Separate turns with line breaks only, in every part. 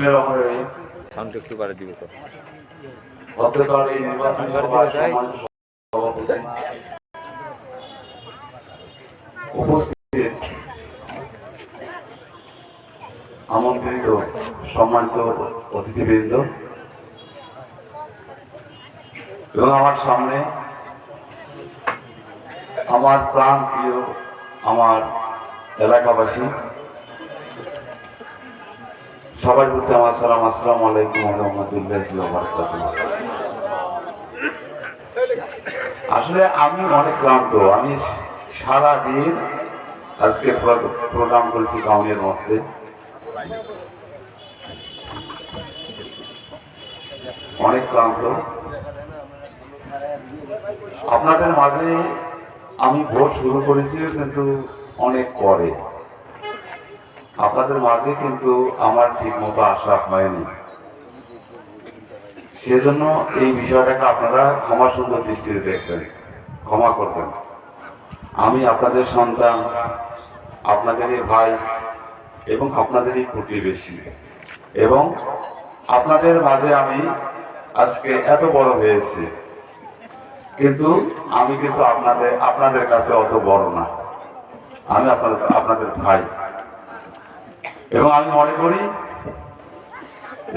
Sound একটু করে দিবে তো।
গতকাল এই নির্বাচনী সভায় সম্মানিত সভাপতি উপস্থিত আমন্ত্রিত সম্মানিত অতিথিবৃন্দ এবং আমার সামনে আমার প্রাণ প্রিয় আমার এলাকাবাসী সবার বলতে আমার সালাম, আসসালামু আলাইকুম রহমতুল্লাহ আসলে আমি অনেক ক্লান্ত, আমি সারা দিন আজকে প্রোগ্রাম করেছি গাউনের মধ্যে। অনেক ক্লান্ত। আপনাদের মাঝে আমি ভোট শুরু করেছি, কিন্তু অনেক পরে। আপনাদের মাঝে কিন্তু আমার ঠিক মতো আসা হয়নি। সেজন্য এই বিষয়টাকে আপনারা ক্ষমা সুন্দর দৃষ্টিতে দেখবেন, ক্ষমা করবেন। আমি আপনাদের সন্তান, আপনাদেরই ভাই এবং আপনাদেরই প্রতিবেশী। এবং আপনাদের মাঝে আমি আজকে এত বড় হয়েছি, কিন্তু আমি কিন্তু আপনাদের আপনাদের কাছে অত বড় না। আমি আপনাদের আপনাদের ভাই। এবং আমি মনে করি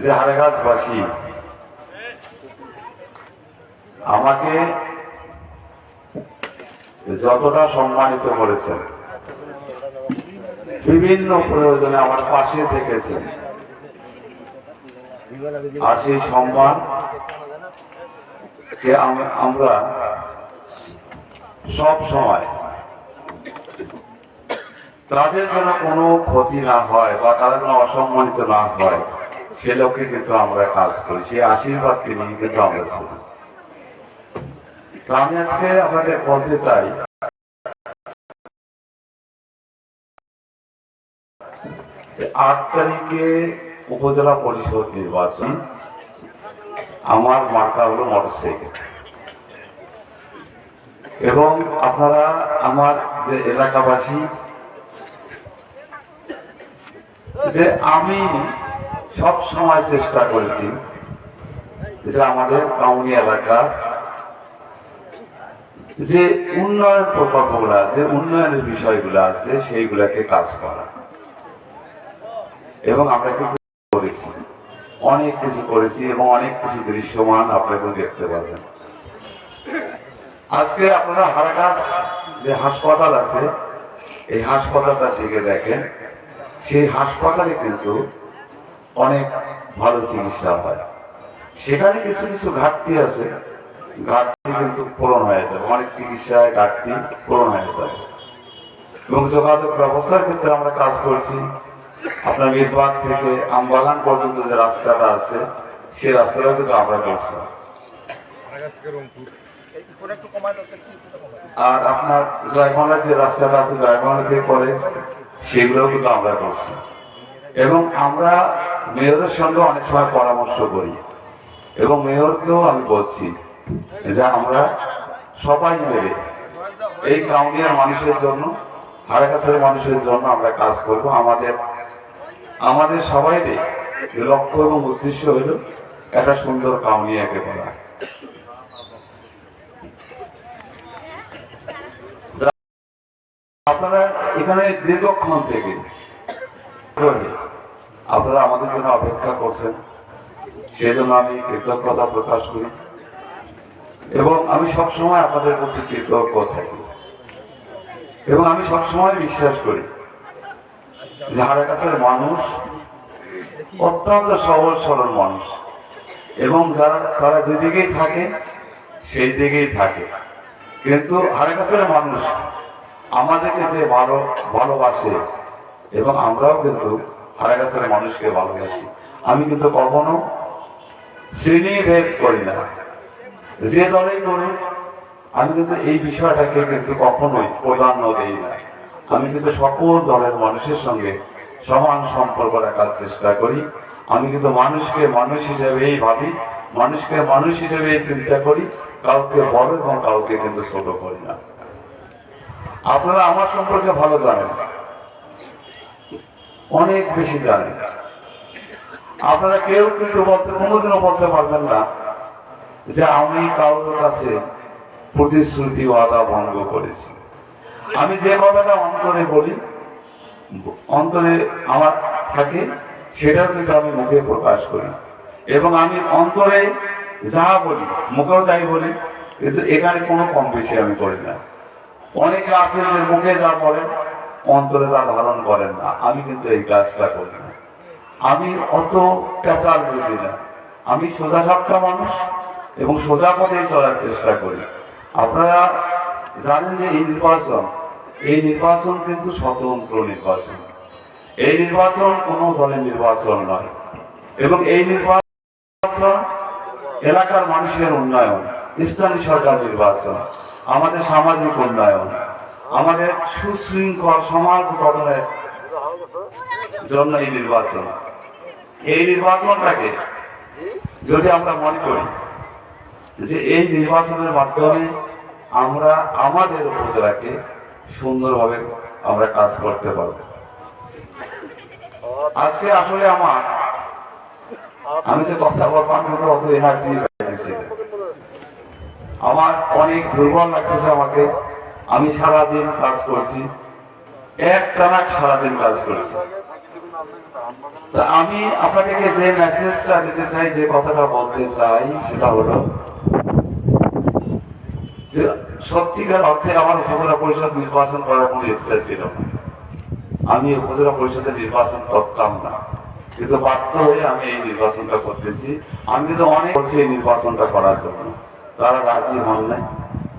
যে হারেগাছবাসী আমাকে যতটা সম্মানিত করেছেন, বিভিন্ন প্রয়োজনে আমার পাশে থেকেছেন। আর সেই সম্মান আমরা সব সময় তাদের যেন কোনো ক্ষতি না হয় বা তারা যেন অসম্মানিত না হয়, সে লক্ষ্যে কিন্তু আমরা কাজ করি সেই আশীর্বাদকে নিয়ে কিন্তু আমরা চলি। তো আমি আজকে আপনাদের বলতে চাই আট তারিখে উপজেলা পরিষদ নির্বাচন, আমার মার্কা হলো মোটরসাইকেল। এবং আপনারা আমার যে এলাকাবাসী যে আমি সব সময় চেষ্টা করেছি যে আমাদের কাউনি এলাকার যে উন্নয়ন প্রকল্পগুলো যে উন্নয়নের বিষয়গুলো আছে, সেইগুলাকে কাজ করা। এবং আমরা কিন্তু করেছি। অনেক কিছু করেছি এবং অনেক কিছু দৃশ্যমান আপনারা দেখতে পাবেন। আজকে আপনারা হারাগাছ যে হাসপাতাল আছে, এই হাসপাতালটা থেকে দেখেন সেই হাসপাতালে কিন্তু অনেক ভালো চিকিৎসা হয়। সেখানে কিছু কিছু ঘাটতি আছে। ঘাটতি কিন্তু পূরণ হয়ে যাবে অনেক চিকিৎসায় ঘাটতি পূরণ হয়ে যাবে এবং যোগাযোগ ব্যবস্থার ক্ষেত্রে আমরা কাজ করছি। আপনার মিরবাগ থেকে আমবাগান পর্যন্ত যে রাস্তাটা আছে সেই রাস্তাটাও কিন্তু আমরা করছি। আর আপনার জয়মালার যে রাস্তাটা আছে জয়মালা থেকে কলেজ সেগুলোও কিন্তু আমরা করছি। এবং আমরা মেয়রের সঙ্গে অনেক সময় পরামর্শ করি। এবং মেয়রকেও আমি বলছি যে আমরা সবাই মিলে এই কাউনিয়ার মানুষের জন্য হারাকাছের মানুষের জন্য আমরা কাজ করব। আমাদের আমাদের সবাই লক্ষ্য এবং উদ্দেশ্য হইল একটা সুন্দর কাউনিয়াকে বলা আপনারা এখানে দীর্ঘক্ষণ থেকে আপনারা আমাদের জন্য অপেক্ষা করছেন। সেজন্য আমি কৃতজ্ঞতা প্রকাশ করি এবং আমি সবসময় আপনাদের প্রতি কৃতজ্ঞ থাকি এবং আমি সবসময় বিশ্বাস করি যে হারাকাছের মানুষ অত্যন্ত সহজ সরল মানুষ এবং যারা, তারা যেদিকেই থাকে সেই দিকেই থাকে। কিন্তু হারে কাছের মানুষ আমাদেরকে যে ভালো, ভালোবাসে। এবং আমরাও কিন্তু হারাকাছের মানুষকে ভালোবাসি। আমি কিন্তু কখনো শ্রেণি ভেদ করি না। যে দলেই করি আমি কিন্তু এই বিষয়টাকে কিন্তু কখনোই প্রাধান্য দিই না। আমি কিন্তু সকল দলের মানুষের সঙ্গে সমান সম্পর্ক রাখার চেষ্টা করি। আমি কিন্তু মানুষকে মানুষ হিসেবেই ভাবি, মানুষকে মানুষ হিসেবেই চিন্তা করি, কাউকে বড় এবং কাউকে কিন্তু ছোট করি না। আপনারা আমার সম্পর্কে ভালো জানেন। অনেক বেশি জানেন। আপনারা কেউ কিন্তু বলতে, কোনোদিনও বলতে পারবেন না যে আমি কারোর কাছে প্রতিশ্রুতি ওয়াদা ভঙ্গ করেছি। আমি যে কথাটা অন্তরে বলি, অন্তরে আমার থাকে, সেটাও কিন্তু আমি মুখে প্রকাশ করি। এবং আমি অন্তরে যা বলি, মুখেও তাই বলি, কিন্তু এখানে কোনো কম বেশি আমি করি না। অনেকে যে মুখে যা বলেন, অন্তরে তা ধারণ করেন না। আমি কিন্তু এই কাজটা করি না। আমি অত পেঁচাল বুঝি না। আমি সোজা সাপটা মানুষ এবং সোজা পথে চলার চেষ্টা করি। আপনারা জানেন যে এই নির্বাচন এই নির্বাচন কিন্তু স্বতন্ত্র নির্বাচন। এই নির্বাচন কোনো দলের নির্বাচন নয়। এবং এই নির্বাচন এলাকার মানুষের উন্নয়ন। ইসলামী সরকার নির্বাচন, আমাদের সামাজিক উন্নয়ন, আমাদের সুশৃঙ্খল সমাজ গঠনের জন্য এই নির্বাচন এই নির্বাচনটাকে যদি আমরা মনে করি যে এই নির্বাচনের মাধ্যমে আমরা আমাদের উপজেলাকে সুন্দরভাবে আমরা কাজ করতে পারব আজকে আসলে আমার, আমি যে কথা বলব, আমি তো অত এনার্জি। আমার অনেক দুর্বল লাগতেছে আমাকে। আমি সারাদিন কাজ করছি। এক টানা সারাদিন কাজ করছি। আমি আপনাকে যে মেসেজটা দিতে চাই, যে কথাটা বলতে চাই, সেটা হলো যে সত্যিকার অর্থে আমার উপজেলা পরিষদ নির্বাচন করার কোনো ইচ্ছা ছিল আমি উপজেলা পরিষদে নির্বাচন করতাম না। কিন্তু বাধ্য হয়ে আমি এই নির্বাচনটা করতেছি। আমি কিন্তু অনেক বলছি এই নির্বাচনটা করার জন্য। তারা রাজি হন নাই।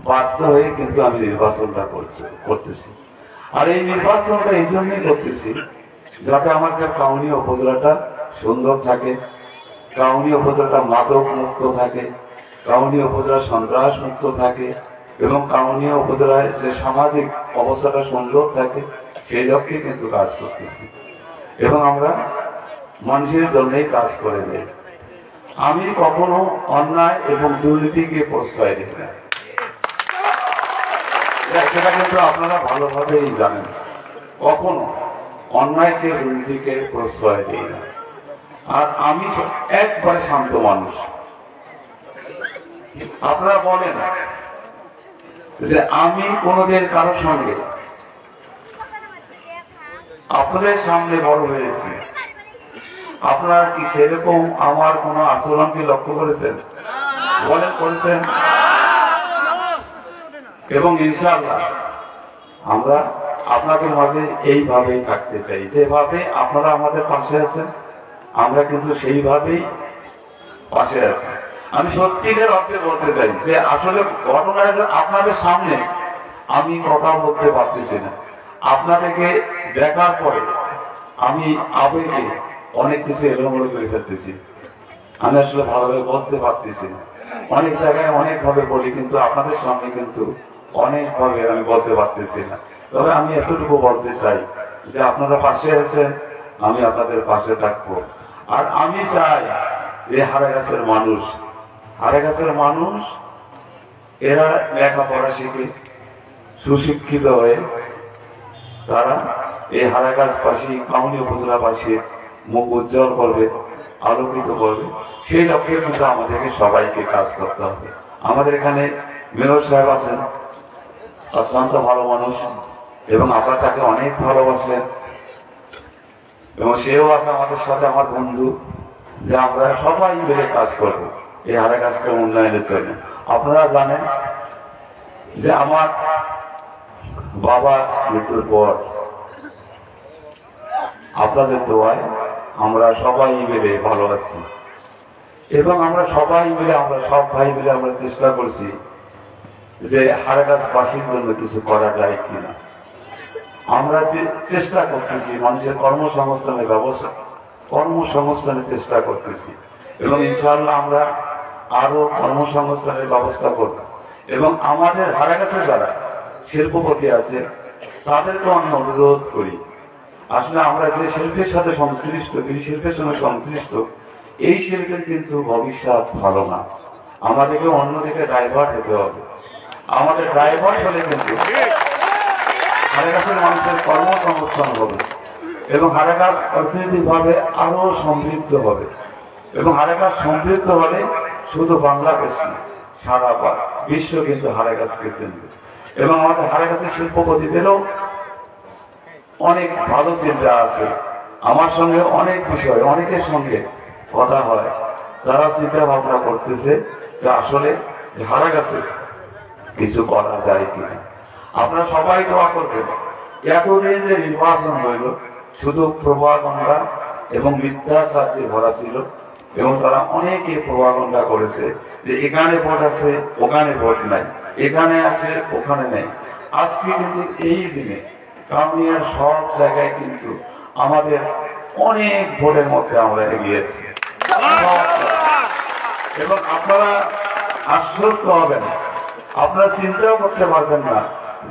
বাধ্য হয়ে কিন্তু আমি নির্বাচনটা করছি, করতেছি। আর এই নির্বাচনটা এই জন্যই করতেছি যাতে আমাদের কাউনি উপজেলাটা সুন্দর থাকে কাউনিয়া উপজেলাটা মাদক মুক্ত থাকে, কাউনি উপজেলা সন্ত্রাস মুক্ত থাকে এবং কাউনিয়া উপজেলায় যে সামাজিক অবস্থাটা সুন্দর থাকে, সেই লক্ষ্যে কিন্তু কাজ করতেছি। এবং আমরা মানুষের জন্যই কাজ করে যাই। আমি কখনো অন্যায় এবং দুর্নীতিকে প্রশ্রয় দিই না। সেটা কিন্তু আপনারা ভালোভাবেই জানেন। কখনো অন্যায়কে, দুর্নীতিকে প্রশ্রয় দিই না। আর আমি একবারে শান্ত মানুষ। আপনারা বলেন যে আমি কোনোদিন কারোর সঙ্গে আপনাদের সামনে বড় হয়েছি। আপনারা কি সেরকম আমার কোনো আচরণকে লক্ষ্য করেছেন? বলেন, করেছেন। এবং ইনশাআল্লাহ, আমরা আপনাদের মাঝে এইভাবেই থাকতে চাই। যেভাবে আপনারা আমাদের পাশে আছেন, আমরা কিন্তু সেইভাবেই পাশে আছি। আমি সত্যিকার অর্থে বলতে চাই যে আসলে ঘটনা আপনাদের সামনে, আমি কথা বলতে পারতেছি না। আপনাদেরকে দেখার পরে আমি আবেগে অনেক কিছু এলোমেলো করে ফেলতেছি। আমি আসলে ভালোভাবে বলতে পারতেছি অনেক জায়গায় অনেক ভাবে বলি, কিন্তু আপনাদের সামনে কিন্তু অনেক ভাবে আমি বলতে পারতেছি না। তবে আমি এতটুকু বলতে চাই যে আপনারা পাশে আছেন, আমি আপনাদের পাশে থাকব। আর আমি চাই যে হারা গাছের মানুষ হারা গাছের মানুষ, এরা লেখাপড়া শিখে, সুশিক্ষিত হয়ে তারা এই হারাগাছবাসী, কাউনি উপজেলাবাসীর মুখ উজ্জ্বল করবে, আলোকিত করবে। সেই লক্ষ্যে কিন্তু আমাদেরকে সবাইকে কাজ করতে হবে। আমাদের এখানে মেয়র সাহেব আছেন, অত্যন্ত ভালো মানুষ এবং আপনারা তাকে অনেক ভালোবাসেন। এবং সেও আছে আমাদের সাথে, আমার বন্ধু, যে আমরা সবাই মিলে কাজ করব, এই হারাগাছকে উন্নয়নের জন্য। আপনারা জানেন যে আমার বাবার মৃত্যুর পর আপনাদের দোয়ায় আমরা সবাই মিলে ভালো আছি। এবং আমরা সবাই মিলে, আমরা সব ভাই মিলে আমরা চেষ্টা করছি যে হারাগাছবাসীর জন্য কিছু করা যায় কিনা। আমরা যে চেষ্টা করতেছি, মানুষের কর্মসংস্থানের ব্যবস্থা, কর্মসংস্থানের চেষ্টা করতেছি। এবং ইনশাআল্লাহ আমরা আরও কর্মসংস্থানের ব্যবস্থা করব। এবং আমাদের হারাগাছে যারা শিল্পপতি আছে তাদেরকে আমি অনুরোধ করি। আসলে আমরা যে শিল্পের সাথে সংশ্লিষ্ট এই শিল্পের সঙ্গে সংশ্লিষ্ট, এই শিল্পের কিন্তু ভবিষ্যৎ ভালো না। আমাদেরকে অন্যদিকে ড্রাইভার হতে হবে। আমাদের ড্রাইভার হলে কিন্তু মানুষের কর্মসংস্থান হবে এবং হারাগাছ অর্থনৈতিকভাবে আরও সমৃদ্ধ হবে। এবং হারাগাছ সমৃদ্ধ হলে শুধু বাংলাদেশ না, সারা বিশ্ব কিন্তু হারাগাছকে চিনবে। এবং আমাদের হারাগাছের শিল্পপতিদেরও অনেক ভালো চিন্তা আছে। আমার সঙ্গে অনেক বিষয় অনেকের সঙ্গে কথা হয়। তারা চিন্তা ভাবনা করতেছে যে আসলে হারা গেছে কিছু করা যায় কিনা। আপনারা সবাই দোয়া করবেন। এতদিন যে নির্বাচন হইল, শুধু প্রভাগণ্ডা এবং মিথ্যাচার ভরা ছিল এবং তারা অনেকে প্রভাগণ্ডা করেছে যে এখানে ভোট আছে, ওখানে ভোট নাই, এখানে আছে, ওখানে নেই। আজকে কিন্তু এই দিনে কাউনিয়ার সব জায়গায় কিন্তু আমাদের অনেক ভোটের মধ্যে আমরা এগিয়েছি। এবং আপনারা আশ্বস্ত হবেন, আপনারা চিন্তাও করতে পারবেন না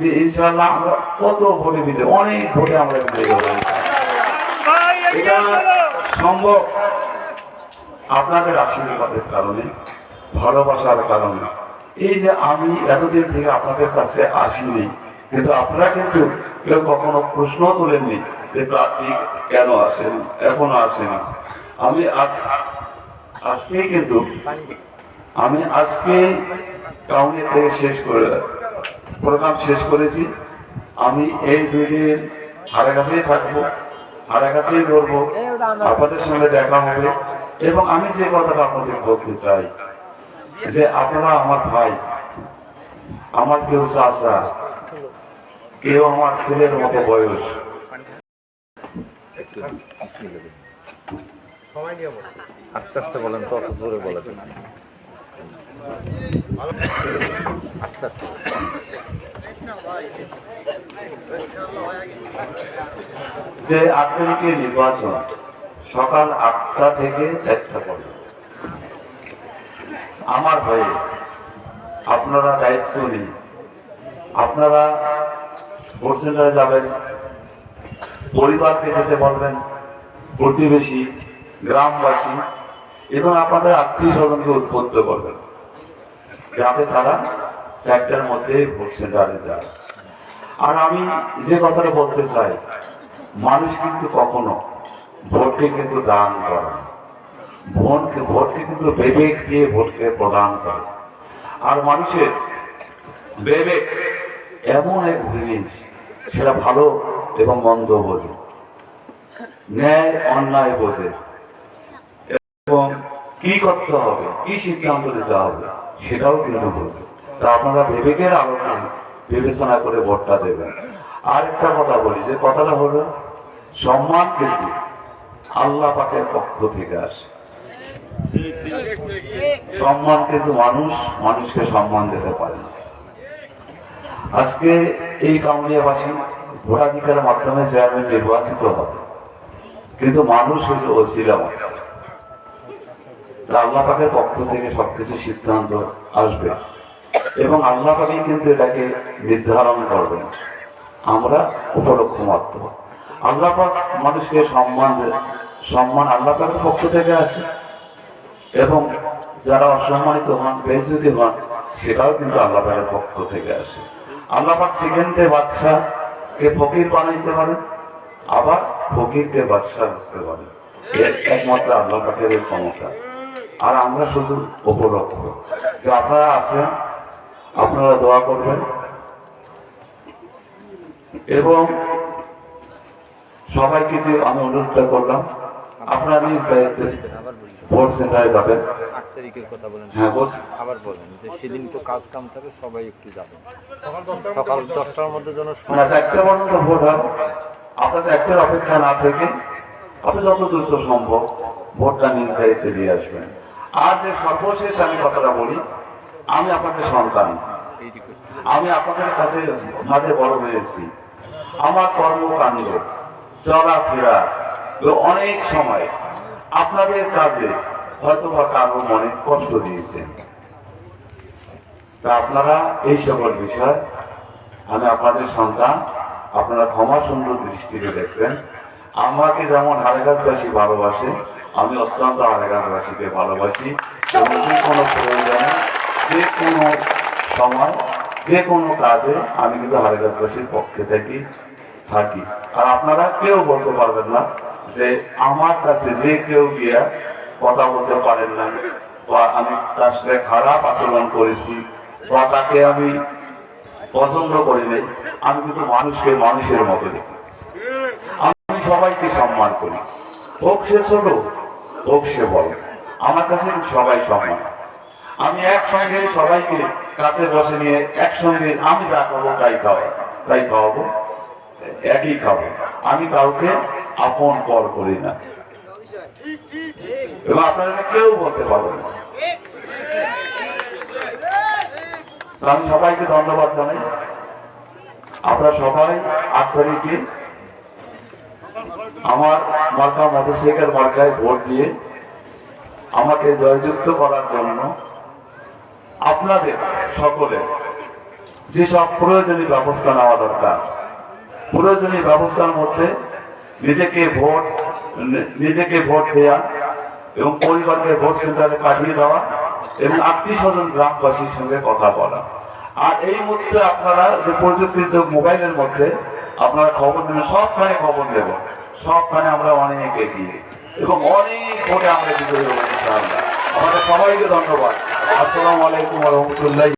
যে ইনশাআল্লাহ আমরা কত ভোটে বিজয় অনেক ভোটে আমরা এটা সম্ভব আপনাদের আশীর্বাদের কারণে, ভালোবাসার কারণে। এই যে আমি এতদিন থেকে আপনাদের কাছে আসিনি কিন্তু আপনারা কিন্তু কেউ কখনো প্রশ্ন তোলেননি যে প্রার্থী কেন আসেন, এখনও আসেনি। আমি আজ, আজকেই কিন্তু আমি আজকে কাউনি থেকে শেষ করে প্রোগ্রাম শেষ করেছি। আমি এই দুই দিন হারে কাছেই থাকব হারে কাছেই করব আপনাদের সঙ্গে দেখা হবে। এবং আমি যে কথাটা আপনাদের বলতে চাই, যে আপনারা আমার ভাই, আমার কেউ চাষা কেউ আমার ছেলের মতো বয়স।
আস্তে আস্তে বলেন তো অত জোরে বলে আস্তে আস্তে।
যে আট নির্বাচন সকাল আটটা থেকে চারটা পর্যন্ত। আমার হয়ে আপনারা দায়িত্ব নিন। আপনারা সেন্টারে যাবেন পরিবারকে যেতে বলবেন, প্রতিবেশী, গ্রামবাসী, এবং আপনাদের আত্মীয় স্বজনকে উদ্বুদ্ধ করবেন, যাতে তারা চারটার মধ্যে ভোট সেন্টারে যায়। আর আমি যে কথাটা বলতে চাই, মানুষ কিন্তু কখনো ভোটকে কিন্তু দান করে ভোটকে ভোটকে কিন্তু বিবেক দিয়ে ভোটকে প্রদান করে। আর মানুষের বিবেক এমন এক জিনিস সেটা ভালো এবং মন্দ বোঝে। ন্যায়, অন্যায় বোঝে। এবং কি করতে হবে, কি সিদ্ধান্ত নিতে হবে, সেটাও কিন্তু বোঝে। তা আপনারা বিবেকের আলোকে বিবেচনা করে ভোটটা দেবেন। আর একটা কথা বলি, যে কথাটা হলো, সম্মান কিন্তু আল্লাহ পাকের পক্ষ থেকে আসে। সম্মান কিন্তু মানুষ, মানুষকে সম্মান দিতে পারে না। আজকে এই কাউনিয়াবাসী ভোটাধিকারের মাধ্যমে চেয়ারম্যান নির্বাচিত হবে কিন্তু মানুষ হইল ওসিলা আল্লাহ পাকের পক্ষ থেকে সবকিছু সিদ্ধান্ত আসবে। এবং আল্লাহ পাকেই কিন্তু এটাকে নির্ধারণ করবেন। আমরা উপলক্ষ মাত্র আল্লাহ পাক মানুষকে সম্মান সম্মান আল্লাহ পাকের পক্ষ থেকে আসে। এবং যারা অসম্মানিত হন বেজ্জতি হন, সেটাও কিন্তু আল্লাহ পাকের পক্ষ থেকে আসে। আল্লাহ পাক সেকেন্ডে বাচ্চা কে ফকির বানাইতে পারে আবার ফকিরকে বাদশাহ করতে পারে এর একমাত্র আল্লাহ পাকের ক্ষমতা। আর আমরা শুধু উপলক্ষ। যে আপনারা আছেন আপনারা দোয়া করবেন। এবং সবাইকে যে আমি অনুরোধটা করলাম, আপনারা নিজ দায়িত্বে ভোট সেন্টারে যাবেন।
তারিখের কথা বলেন।
হ্যাঁ
আবার বলেন যে সেদিন তো কাজ কাম থাকে সবাই একটু যাবেন। সকাল দশটার মধ্যে যেন সব-
পর্যন্ত ভোট হবে আপনাদের একটার অপেক্ষা না থেকে আপনি যত দ্রুত সম্ভব ভোটটা নিজ দায়িত্বে দিয়ে আসবেন। আর যে সর্বশেষ আমি কথাটা বলি আমি আপনাদের সন্তান। আমি আপনাদের কাছে মাঝে বড় হয়েছি আমার কর্মকাণ্ড চলাফেরা অনেক সময় আপনাদের কাজে হয়তো বা কারও মনে কষ্ট দিয়েছেন তা আপনারা এই সকল বিষয়, আমি আপনাদের সন্তান, আপনারা ক্ষমা সুন্দর দৃষ্টিতে দেখবেন। আমাকে যেমন হারেগাছবাসী ভালোবাসে, আমি অত্যন্ত হারেগাছবাসীকে ভালোবাসি। যে কোনো প্রয়োজনে, যে কোনো সময়, যে কোনো কাজে আমি কিন্তু হারেগাছবাসীর পক্ষে থাকি থাকি। আর আপনারা কেউ বলতে পারবেন না যে আমার কাছে যে কেউ গিয়া কথা বলতে পারেন না। বা আমি তার সাথে খারাপ আচরণ করেছি, বা তাকে আমি পছন্দ করি নাই, আমি কিন্তু মানুষকে মানুষের মতো দেখি। আমি সবাইকে সম্মান করি। হোক সে ছোট, হোক সে বড়। আমার কাছে সবাই সমান। আমি একসঙ্গে সবাইকে কাছে বসে নিয়ে একসঙ্গে আমি যা খাব তাই খাওয়া তাই খাওয়াবো, একই খাব। আমি কাউকে আপন পর করি না। এবং আপনারা কেউ বলতে পারবেন না। আমি সবাইকে ধন্যবাদ জানাই। আপনারা সবাই আট তারিখে আমার মার্কা মোটরসাইকেল মার্কায় ভোট দিয়ে আমাকে জয়যুক্ত করার জন্য আপনাদের সকলের যেসব প্রয়োজনীয় ব্যবস্থা নেওয়া দরকার, প্রয়োজনীয় ব্যবস্থার মধ্যে নিজেকে ভোট নিজেকে ভোট দেওয়া এবং পরিবারকে ভোট সেন্টারে পাঠিয়ে দেওয়া এবং আত্মীয় স্বজন গ্রামবাসীর সঙ্গে কথা বলা। আর এই মুহূর্তে আপনারা যে প্রযুক্তির মোবাইলের মধ্যে আপনারা খবর নেবেন সবখানে খবর নেব সবখানে আমরা অনেক এগিয়ে। এবং অনেক ভোটে আমরা বিজয়ী হব আমাদের সবাইকে ধন্যবাদ। আসসালামু আলাইকুম রহমতুল্লাহ।